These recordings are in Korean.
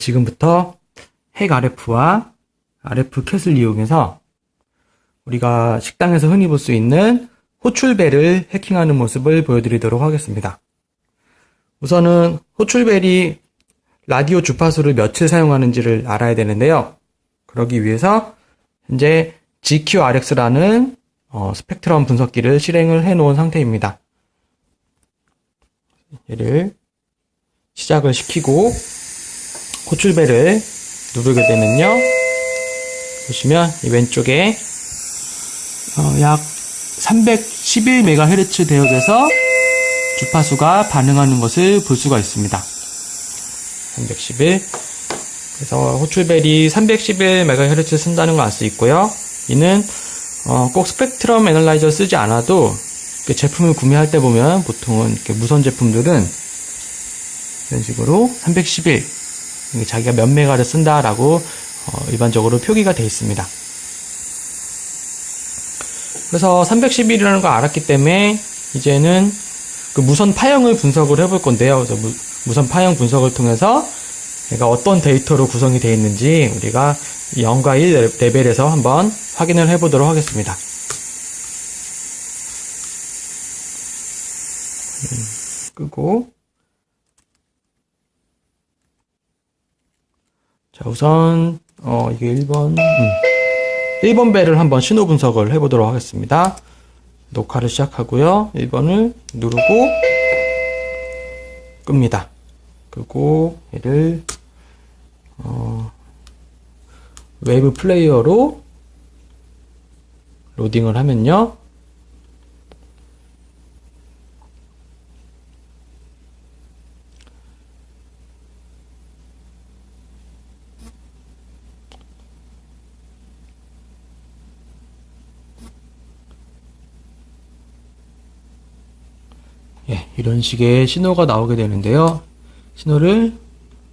지금부터 핵 RF와 RF 캣을 이용해서 우리가 식당에서 흔히 볼 수 있는 호출벨을 해킹하는 모습을 보여드리도록 하겠습니다. 우선은 호출벨이 라디오 주파수를 며칠 사용하는지를 알아야 되는데요. 그러기 위해서 현재 GQRX라는 어, 스펙트럼 분석기를 실행을 해 놓은 상태입니다. 얘를 시작을 시키고 호출벨을 누르게 되면요. 보시면 이 왼쪽에 어, 약 311MHz 대역에서 주파수가 반응하는 것을 볼 수가 있습니다. 311. 그래서 호출벨이 311MHz 쓴다는 걸 알 수 있고요. 이는 어, 꼭 스펙트럼 애널라이저 쓰지 않아도 제품을 구매할 때 보면 보통은 무선 제품들은 이런 식으로 311 이게 자기가 몇 메가를 쓴다라고 어, 일반적으로 표기가 되어 있습니다. 그래서 311이라는 걸 알았기 때문에 이제는 그 무선 파형을 분석을 해볼 건데요. 그래서 무, 무선 파형 분석을 통해서 얘가 어떤 데이터로 구성이 되어 있는지 우리가 0과 1 레벨에서 한번 확인을 해보도록 하겠습니다. 음, 끄고 자 우선 어 이게 1번 음. 1번 벨을 한번 신호 분석을 해보도록 하겠습니다. 녹화를 시작하고요. 1번을 누르고 끕니다. 그리고 얘를 어, 웨이브 플레이어로 로딩을 하면요. 예, 이런 식의 신호가 나오게 되는데요. 신호를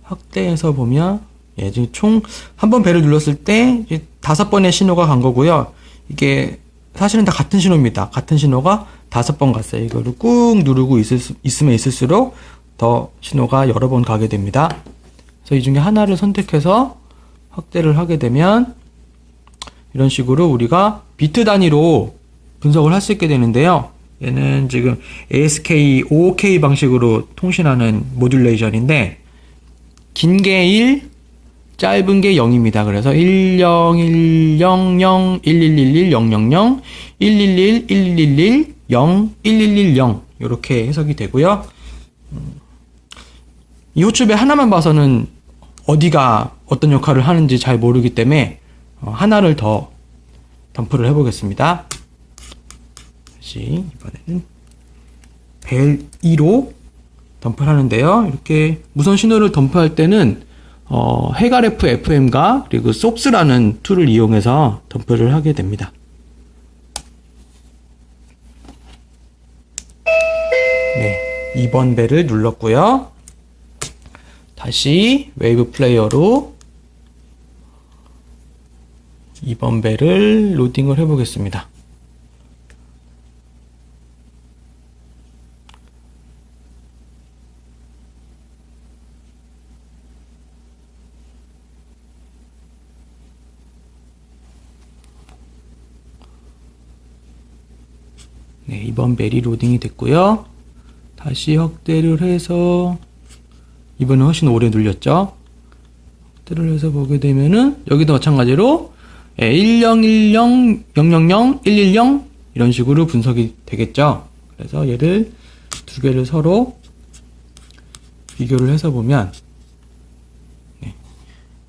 확대해서 보면 예, 지금 총 한 번 배를 눌렀을 때 다섯 번의 신호가 간 거고요. 이게 사실은 다 같은 신호입니다. 같은 신호가 다섯 번 갔어요. 이거를 꾹 누르고 있을 수, 있으면 있을수록 더 신호가 여러 번 가게 됩니다. 그래서 이 중에 하나를 선택해서 확대를 하게 되면 이런 식으로 우리가 비트 단위로 분석을 할 수 있게 되는데요. 얘는 지금 ASK 5OK 방식으로 통신하는 모듈레이션인데 긴 게 1, 짧은 게 0입니다. 그래서 10, 100, 1111, 000, 111, 1111, 0, 1110 이렇게 해석이 되고요. 음, 이 호출배 하나만 봐서는 어디가 어떤 역할을 하는지 잘 모르기 때문에 어, 하나를 더 덤프를 해보겠습니다. 다시 이번에는 벨 2로 덤프를 하는데요. 이렇게 무선 신호를 덤프할 때는 어, 해가레프 FM과 그리고 속스라는 툴을 이용해서 덤프를 하게 됩니다. 네, 2번 벨을 눌렀고요. 다시 웨이브 플레이어로 2번 벨을 로딩을 해보겠습니다. 네, 이번 벨이 로딩이 됐고요. 다시 확대를 해서 이번에 훨씬 오래 눌렸죠. 확대를 해서 보게 되면은 여기도 마찬가지로 1010 000 110 이런 식으로 분석이 되겠죠. 그래서 얘를 두 개를 서로 비교를 해서 보면 네,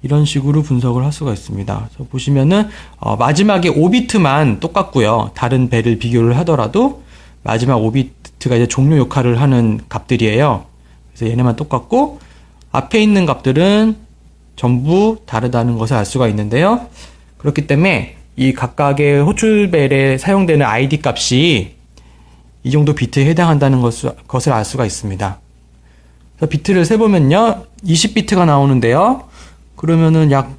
이런 식으로 분석을 할 수가 있습니다. 보시면은 어, 마지막에 5비트만 똑같고요. 다른 배를 비교를 하더라도 마지막 5비트가 이제 종료 역할을 하는 값들이에요. 그래서 얘네만 똑같고 앞에 있는 값들은 전부 다르다는 것을 알 수가 있는데요. 그렇기 때문에 이 각각의 호출벨에 사용되는 ID 값이 이 정도 비트에 해당한다는 것을, 것을 알 수가 있습니다. 그래서 비트를 세보면요. 20비트가 나오는데요. 그러면은 약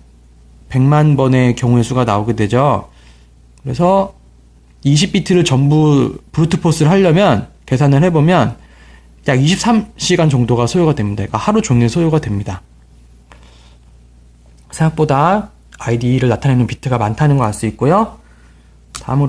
100만 번의 경우의 수가 나오게 되죠. 그래서 20비트를 전부 브루트 포스를 하려면 계산을 해보면 약 23시간 정도가 소요가 됩니다. 그러니까 하루 종일 소요가 됩니다. 생각보다 ID를 나타내는 비트가 많다는 걸 알 수 있고요. 다음으로